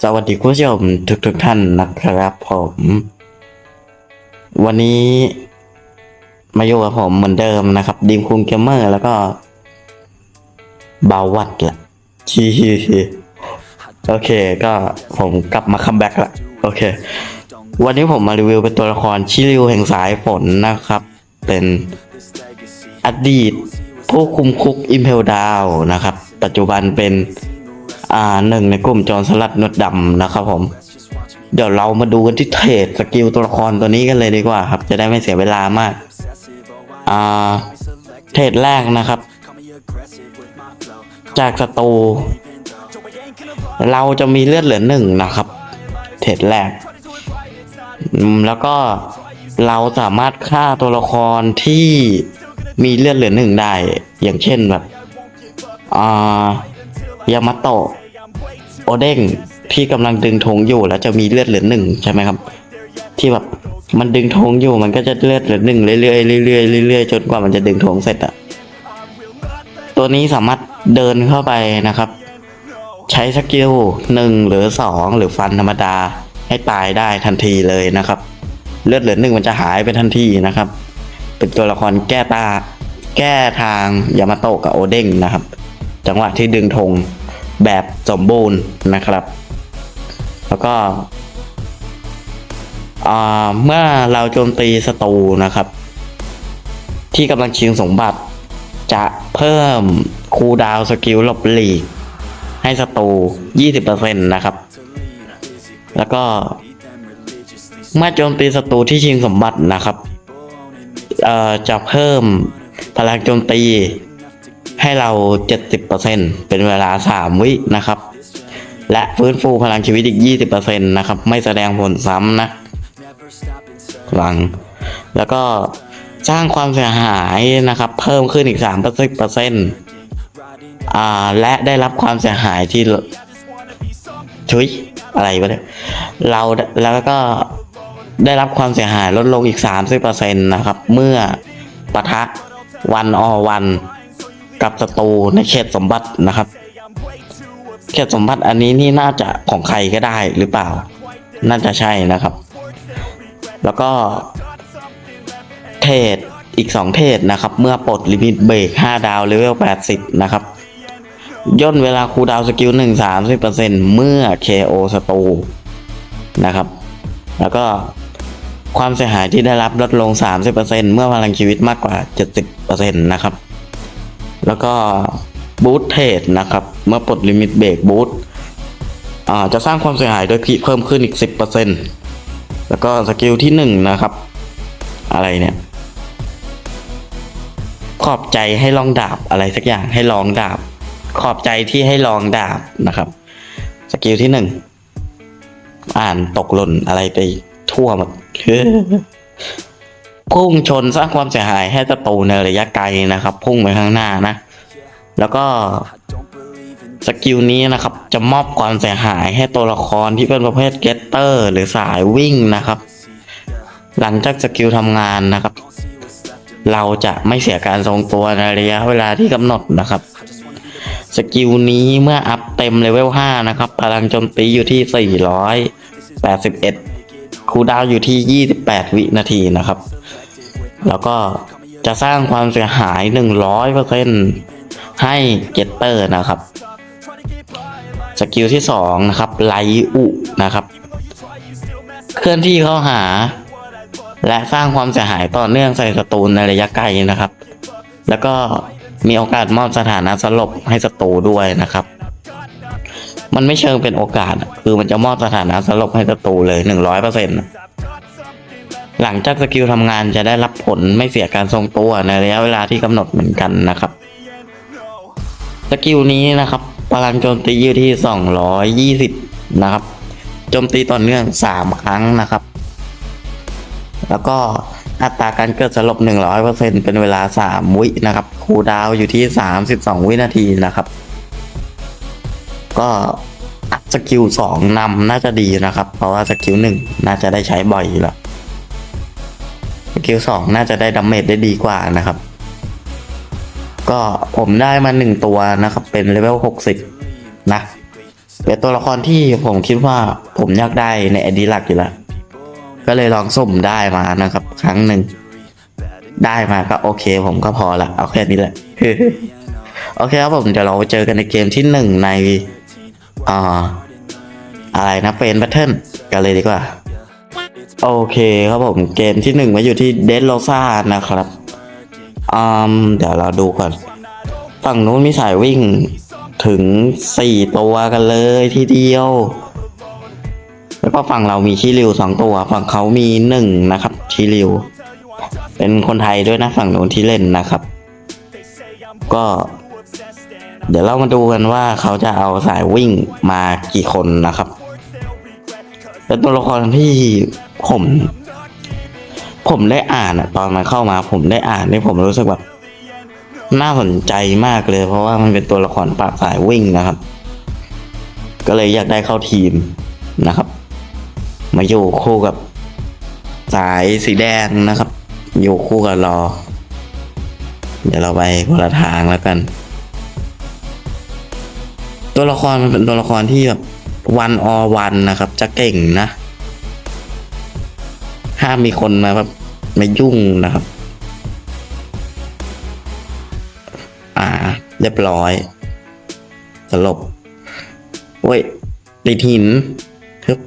สวัสดีคุณผู้ชมทุกๆท่านนะครับผม วันนี้มาอยู่กับผมเหมือนเดิมนะครับดีมคุงเกมเมอร์แล้วก็บาวัดละชีโอเค ก็ผมกลับมาคัมแบ็กละโอเค วันนี้ผมมารีวิวเป็นตัวละครชิริวแห่งสายฝนนะครับ เป็นอดีตผู้คุมคุกอิมเพลดาวนะครับ ปัจจุบันเป็น อ่าหนึ่งในกลุ่มจรสลัดหนวดดำนะครับผม เดี๋ยวเรามาดูกันที่เทรดสกิลตัวละครตัวนี้กันเลยดีกว่าครับ จะได้ไม่เสียเวลามาก อ่า เทรดแรกนะครับ จากศัตรูเราจะมีเลือดเหลือหนึ่งนะครับ เทรดแรกอืมแล้วก็เราสามารถฆ่าตัวละครที่มีเลือดเหลือหนึ่งได้ อย่างเช่นแบบ อ่ายามาโตะ โอเด้งที่กำลังดึงธงอยู่แล้วจะมีเลือดเหลือหนึ่งใช่ไหมครับ ที่แบบมันดึงธงอยู่มันก็จะเลือดเหลือหนึ่งเรื่อยๆเรื่อยๆเรื่อยๆจนกว่ามันจะดึงธงเสร็จอะตัวนี้สามารถเดินเข้าไปนะครับ ใช้สกิลหนึ่งหรือสองหรือฟันธรรมดาให้ตายได้ทันทีเลยนะครับ เลือดเหลือหนึ่งมันจะหายไปทันทีนะครับ เป็นตัวละครแก้ตาแก้ทางยามาโตะกับโอเด้งนะครับ จังหวะที่ดึงธง แบบสมบูรณ์นะครับ แล้วก็เมื่อเราโจมตีศัตรูนะครับ ที่กำลังชิงสมบัติ จะเพิ่มคูดาวสกิลหลบหลีก ให้ศัตรู20%นะครับ แล้วก็เมื่อโจมตีศัตรูที่ชิงสมบัตินะครับจะเพิ่มพลังโจมตี ให้เรา 70%เป็นเวลา 3 วินะครับ และฟื้นฟูพลังชีวิตอีก 20%นะครับ ไม่แสดงผลซ้ำนะหลัง แล้วก็สร้างความเสียหายนะครับ เพิ่มขึ้นอีก 3%อ่า และได้รับความเสียหายที่ชุยอะไรวะเนี่ยเราแล้วก็ได้รับความเสียหายลดลงอีก 30%นะครับ เมื่อปะทะวันอวัน กับศัตรูในเขตสมบัตินะครับ เขตสมบัติอันนี้นี่น่าจะของใครก็ได้หรือเปล่า น่าจะใช่นะครับ แล้วก็เทรดอีก 2 เทรดนะครับ เมื่อปลดลิมิตเบรก5ดาวเลเวล80 นะครับ ย่นเวลาคูดาวน์สกิล1 30%เมื่อ KO ศัตรูนะครับ แล้วก็ความเสียหายที่ได้รับลดลง 30%เมื่อพลังชีวิตมากกว่า 70%นะครับ แล้วก็บูทเทรดนะครับ เมื่อปลดลิมิตเบรกบูทจะสร้างความเสียหายโดยขีเพิ่มขึ้นอีก 10%แล้วก็สกิลที่ 1 นะครับ อะไรเนี่ยขอบใจให้ลองดาบอะไรสักอย่างให้ลองดาบ ขอบใจที่ให้ลองดาบนะครับ สกิลที่หนึ่งอ่านตกหล่นอะไรไปทั่วหมด พุ่งชนสร้างความเสียหายให้ศัตรูในระยะไกลนะครับ พุ่งไปข้างหน้านะ แล้วก็สกิลนี้นะครับจะมอบความเสียหายให้ตัวละครที่เป็นประเภทเกตเตอร์ หรือสายวิ่งนะครับ หลังจากสกิลทำงานนะครับ เราจะไม่เสียการทรงตัวในระยะเวลาที่กำหนดนะครับ สกิลนี้เมื่ออัพเต็มเลเวล 5 นะครับพลังโจมตีอยู่ที่ 481คูลดาวน์อยู่ที่ 28 วินาทีนะครับ แล้วก็จะสร้างความเสียหาย 100%ให้เกตเตอร์นะครับ สกิลที่ 2 นะครับ ไลอุนะครับ เคลื่อนที่เข้าหา และสร้างความเสียหายต่อเนื่องใส่ศัตรูในระยะไกลนะครับ แล้วก็มีโอกาสมอบสถานะสลบให้ศัตรูด้วยนะครับ มันไม่เชิงเป็นโอกาส คือมันจะมอบสถานะสลบให้ศัตรูเลยหนึ่ง หลังจากสกิลทำงานจะได้รับผลไม่เสียการทรงตัวในระยะเวลาที่กำหนดเหมือนกันนะครับสกิลนี้นะครับ พลังโจมตีอยู่ที่สองร้อยยี่สิบนะครับโจมตีต่อเนื่องสามครั้งนะครับ แล้วก็อัตราการเกิดสลบ 100%เป็นเวลา 3 วินะครับ คูลดาวน์อยู่ที่ 32 วินาทีนะครับ ก็สกิล2นำน่าจะดีนะครับ เพราะว่าสกิล1น่าจะได้ใช้บ่อยอยู่แล้ว สกิล2น่าจะได้ดาเมจได้ดีกว่านะครับ ก็ผมได้มา1ตัวนะครับ เป็นเลเวล60นะเป็นตัวละครที่ผมคิดว่าผมอยากได้ในอดีหลักอยู่แล้ว ก็เลยลองสุ่มได้มานะครับ ครั้งหนึ่ง ได้มาก็โอเค ผมก็พอละเอาแค่นี้แหละ โอเคครับผมเดี๋ยวเราเจอกันในเกมที่หนึ่งในอ่าอะไรนะเฟนแบทเทิลกันเลยดีกว่า โอเคครับผมเกมที่หนึ่งมาอยู่ที่เดนโลซ่านะครับอืมเดี๋ยวเราดูก่อน ฝั่งนู้นมีสายวิ่งถึงสี่ตัวกันเลยทีเดียว แล้วก็ฝั่งเรามีชิริวสองตัว ฝั่งเขามีหนึ่งนะครับชิริว เป็นคนไทยด้วยนะฝั่งนู้นที่เล่นนะครับ ก็ เดี๋ยวเรามาดูกันว่าเขาจะเอาสายวิ่งมากี่คนนะครับ เป็นตัวละครที่ ผม ผมได้อ่านอะตอนมันเข้ามา ผมได้อ่านนี่ผมรู้สึกแบบน่าสนใจมากเลย เพราะว่ามันเป็นตัวละครปราบสายวิ่งนะครับ ก็เลยอยากได้เข้าทีมนะครับ มาอยู่คู่กับสายสีแดงนะครับ อยู่คู่กับรอ เดี๋ยวเราไปคนละทางแล้วกัน ตัวละครมันเป็นตัวละครที่แบบวันออวันนะครับ จะเก่งนะ ห้ามมีคนมาแบบมายุ่งนะครับ อ่า เรียบร้อยสลบเว้ยติดหินทึบ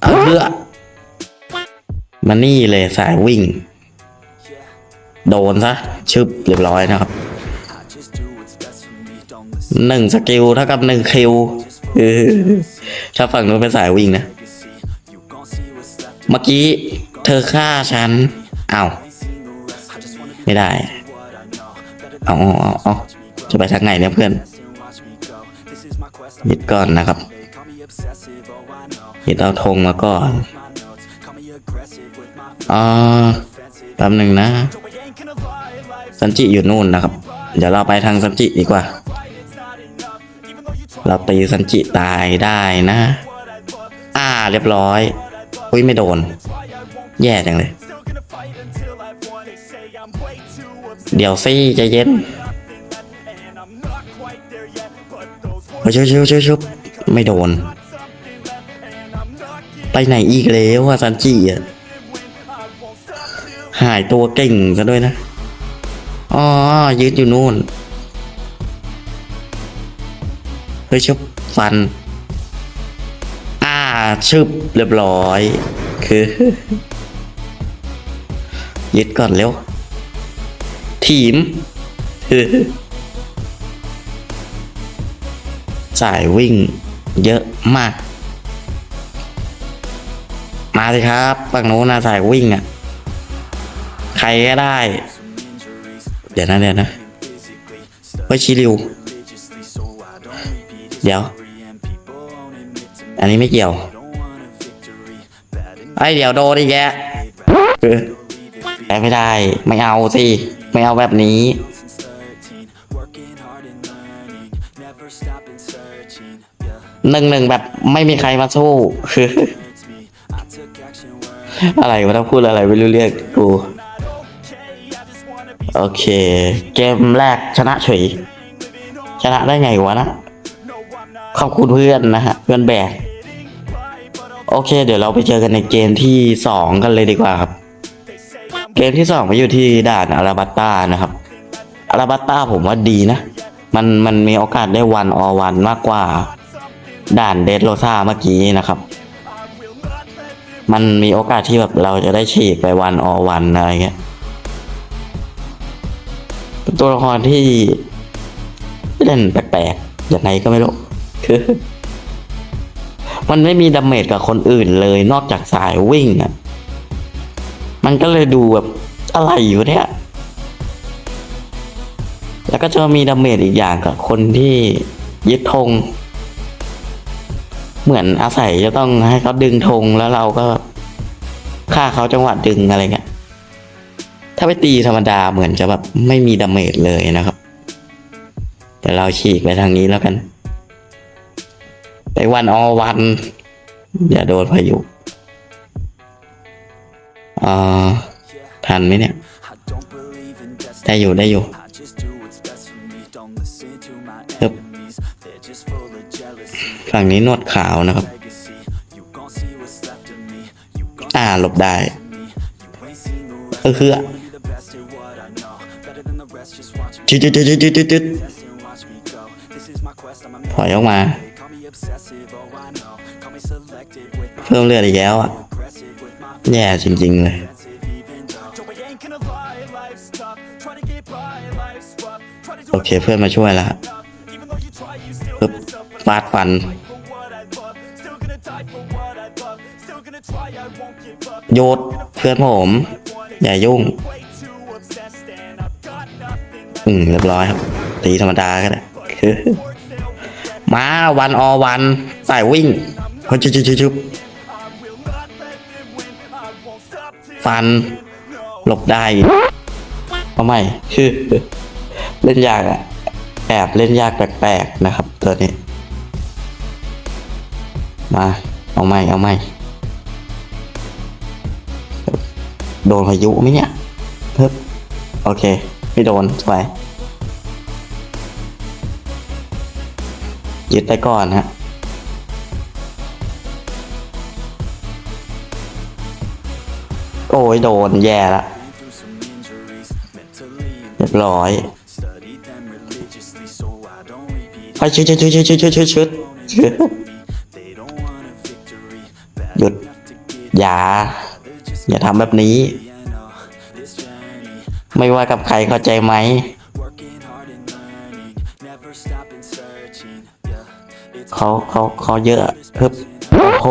เอาเลือมานี่เลยสายวิ่ง โดนซะ ชึบเรียบร้อยนะครับหนึ่งสกิลเท่ากับหนึ่งคิว เออถ้าฝั่งนู้นเป็นสายวิ่งนะ เมื่อกี้เธอฆ่าฉันเอ้าไม่ได้ เอาเอาเอาเอาจะไปทางไหนเนี่ยเพื่อนหยิดก่อนนะครับหยิดเอาธงมาก่อนอ่าแป๊บหนึ่งนะ สันจิอยู่นู่นนะครับ เดี๋ยวเราไปทางสันจิดีกว่า เราตีสันจิตายได้นะ อ่าเรียบร้อย อุ้ยไม่โดน แย่จังเลย เดี๋ยวซี่ใจะเย็นเฮ้ยชุบชุบชุบชุบไม่โดน ไปไหนอีกแล้วอะซันจิอะหายตัวเก่งซะด้วยนะ อ๋อ ยืดอยู่นู่น เฮ้ยชุบฟัน อ่าชึบเรียบร้อย คือ ยึดก่อนเร็ว ทีมสายวิ่งเยอะมาก มาสิครับฝั่งโน้นนะสายวิ่งอะ ใครก็ได้ เดี๋ยวนะเดี๋ยวนะเฮ้ยชิริว เดี๋ยว อันนี้ไม่เกี่ยวไอเดี๋ยวโดนอีกแกเออแต่ไม่ได้ ไม่เอาสิ ไม่เอาแบบนี้ หนึ่งหนึ่งแบบไม่มีใครมาสู้คืออะไรวะต้องพูดอะไรไม่รู้เรื่องกูโอเค เกมแรกชนะเฉย ชนะได้ไงวะนะ ขอบคุณเพื่อนนะฮะเพื่อนแบกโอเค เดี๋ยวเราไปเจอกันในเกมที่สองกันเลยดีกว่าครับ เกมที่สองมาอยู่ที่ด่านอาราบัตตานะครับอาราบัตตาผมว่าดีนะ มันมันมีโอกาสได้วันออวันมากกว่าด่านเดดโรซาเมื่อกี้นะครับ มันมีโอกาสที่แบบเราจะได้ฉีกไปวันออวันอะไรเงี้ยตัวละครที่เล่นแปลกๆยังไงก็ไม่รู้ คือมันไม่มีดาเมจกับคนอื่นเลยนอกจากสายวิ่งอะ มันก็เลยดูแบบอะไรอยู่เนี่ย แล้วก็จะมีดาเมจอีกอย่างกับคนที่ยึดธง เหมือนอาศัยจะต้องให้เขาดึงธงแล้วเราก็ฆ่าเขาจังหวะดึงอะไรเงี้ย ถ้าไปตีธรรมดาเหมือนจะแบบไม่มีดาเมจเลยนะครับ แต่เราฉีกไปทางนี้แล้วกัน ไปวันอวัน อย่าโดนพายุอ่าทันไหมเนี่ย ได้อยู่ได้อยู่ฝั่งนี้นวดขาวนะครับ อ่าหลบได้เออคือจุดจุดจุดจุดจุดจุดจุดถอยออกมา เพิ่มเลือดอีกแล้วอะ แย่จริงๆเลย โอเคเพื่อนมาช่วยแล้วปึ๊บฟาดฟัน โยดเพื่อนผม อย่ายุ่ง อืม เรียบร้อยครับ ตีธรรมดาก็ได้ มาวันอวันสายวิ่งเฮ้ยชุบชุบชุบฟัน หลบได้ทำไมคือ เล่นยากอะแอบเล่นยากแปลกๆนะครับ ตัวนี้ มา เอาไม่เอาไม่โดนพายุไหมเนี่ยเพิ่โอเค ไม่โดนสว ยึดไปก่อนฮะโอ้ยโดนแย่ละเรียบร้อยไปชุดชุดชุดชุดชุดชุดชุดชุดหยุด อย่า อย่าทำแบบนี้ ไม่ว่ากับใครเข้าใจไหม เขาเขาเขาเยอะพึบโอ้โห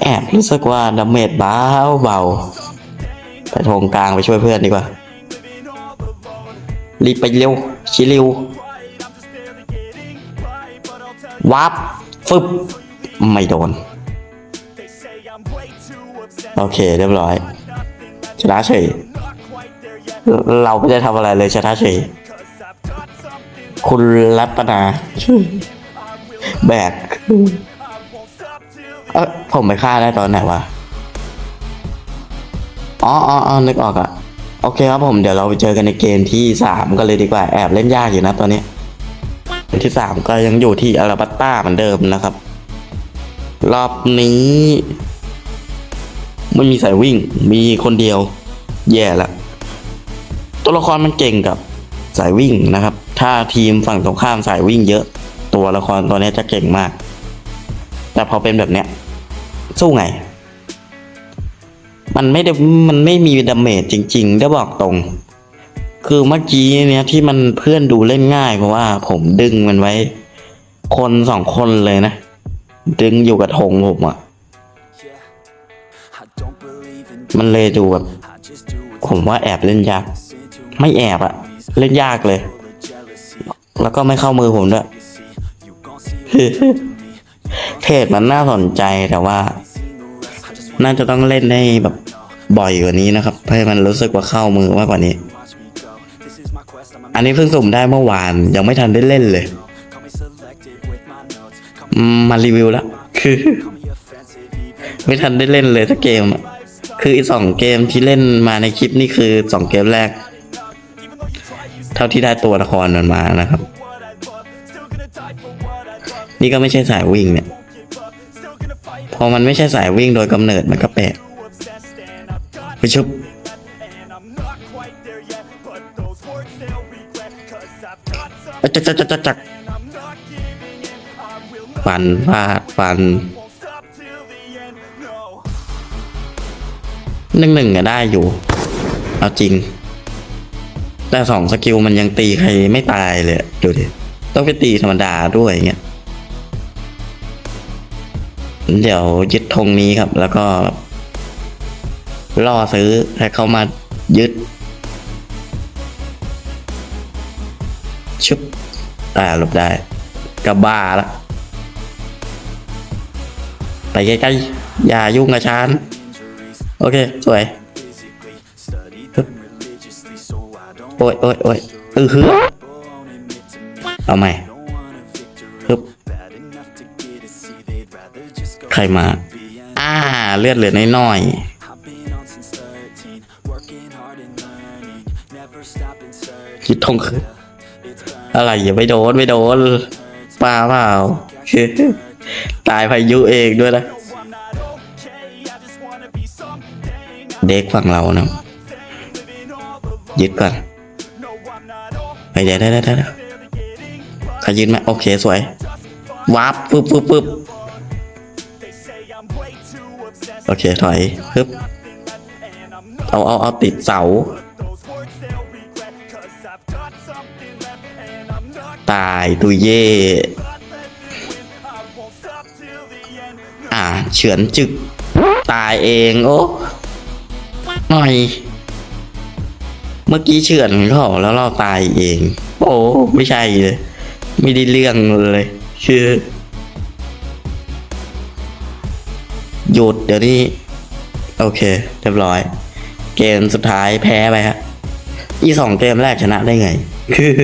แอบรู้สึกว่าดาเมจเบาเบาไปโถงกลางไปช่วยเพื่อนดีกว่า รีบไปเร็ว ชิเร็ววับฟึบ ไม่โดน โอเคเรียบร้อย ชนะเฉย เราไม่ได้ทำอะไรเลยชนะเฉย คุณรัตนาแบกเออผมไปฆ่าได้ตอนไหนวะอ๋ออ๋ออ๋อนึกออกอะโอเคครับผมเดี๋ยวเราไปเจอกันในเกมที่สามกันเลยดีกว่าแอบเล่นยากอยู่นะตอนนี้เกมที่สามก็ยังอยู่ที่อาราบัตต้าเหมือนเดิมนะครับ รอบนี้ไม่มีสายวิ่ง มีคนเดียว แย่ละตัวละครมันเก่งกับสายวิ่งนะครับ ถ้าทีมฝั่งตรงข้ามสายวิ่งเยอะ ตัวละครตัวนี้จะเก่งมาก แต่พอเป็นแบบเนี้ย สู้ไง มันไม่ได้มันไม่มีดาเมจจริงๆได้บอกตรง คือเมื่อกี้เนี้ยที่มันเพื่อนดูเล่นง่ายเพราะว่า ผมดึงมันไว้ คนสองคนเลยนะ ดึงอยู่กับธงผมอะมันเลยดูแบบผมว่าแอบเล่นยาก ไม่แอบอะเล่นยากเลย แล้วก็ไม่เข้ามือผมด้วย เทรดมันน่าสนใจแต่ว่า น่าจะต้องเล่นให้แบบบ่อยกว่านี้นะครับเพื่อให้มันรู้สึกว่าเข้ามือมากกว่านี้ อันนี้เพิ่งสุ่มได้เมื่อวานยังไม่ทันได้เล่นเลยอืมมารีวิวแล้วคือ ไม่ทันได้เล่นเลยสักเกมอะคืออีกสองเกมที่เล่นมาในคลิปนี่คือสองเกมแรก เท่าที่ได้ตัวละครมันมานะครับ นี่ก็ไม่ใช่สายวิ่งเนี่ย พอมันไม่ใช่สายวิ่งโดยกำเนิดมันก็แปลกไปชุบจักจักจักจักจักฟันฟาดฟันหนึ่งหนึ่งก็ได้อยู่ เอาจริง แต่สองสกิลมันยังตีใครไม่ตายเลยดูดิ ต้องไปตีธรรมดาด้วยเงี้ยเดี๋ยวยึดธงนี้ครับ แล้วก็ล่อซื้อให้เขามายึด ชุบอ่าหลบได้กระบ้าละไปใกล้ๆอย่ายุ่งกับฉันโอเค สวย โอ้ยโอ้ยโอ้ยเออฮึ เอาใหม่ฮึบใครมา อ่า เลือดเหลือน้อยคิดทงคืออะไรอย่าไปโดนไม่โดนป้าเปล่า ตายพายุเองด้วยนะ เด็กฝั่งเรานะยึดก่อนไปเดี๋ยวได้ได้ได้ ขยึดไหมโอเคสวยวับปึ๊บปึ๊บปึ๊บโอเคถอยปึ๊บเอาเอาเอาติดเสา ตายตุยเย่อ่าเฉือนจึก ตายเองโอ้หน่อย เมื่อกี้เฉือนเขาแล้วเราตายเอง โอ้ไม่ใช่เลย ไม่ได้เรื่องเลย คือ หยุดเดี๋ยวนี้ โอเค เรียบร้อย เกมสุดท้ายแพ้ไปฮะอีสองเกมแรกชนะได้ไง คือ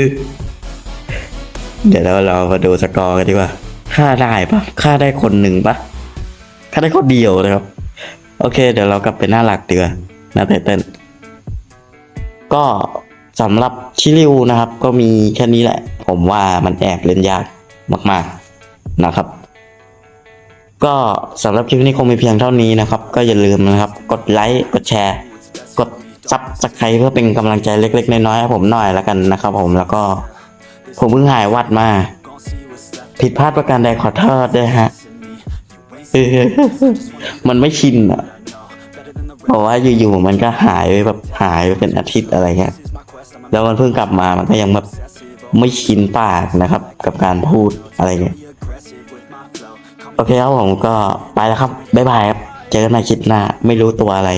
เดี๋ยวเราเรามาดูสกอร์กันดีกว่าค่าได้ปะค่าได้คนหนึ่งปะค่าได้คนเดียวนะครับ โอเค เดี๋ยวเรากลับไปหน้าหลักดีกว่าหน้าไตเติ้ลก็ สำหรับชิริวนะครับ ก็มีแค่นี้แหละ ผมว่ามันแอบเล่นยากมากๆนะครับ ก็สำหรับคลิปนี้คงมีเพียงเท่านี้นะครับ ก็อย่าลืมนะครับ กดไลค์กดแชร์ กดซับสไครเพื่อเป็นกำลังใจเล็ก ๆ น้อยๆให้ผมหน่อยและกันนะครับ ผมแล้วก็ผมเพิ่งหายวัดมา ผิดพลาดประการใดขอโทษด้วยฮะเออมันไม่ชินอะ เพราะว่าอยู่ๆมันก็หายไปแบบหายไปเป็นอาทิตย์อะไรเงี้ย แล้วมันเพิ่งกลับมามันก็ยังแบบไม่ชินปากนะครับ กับการพูดอะไรเงี้ยโอเคครับผมก็ไปแล้วครับบ๊ายบายครับเจอกันในคลิปหน้าไม่รู้ตัวอะไร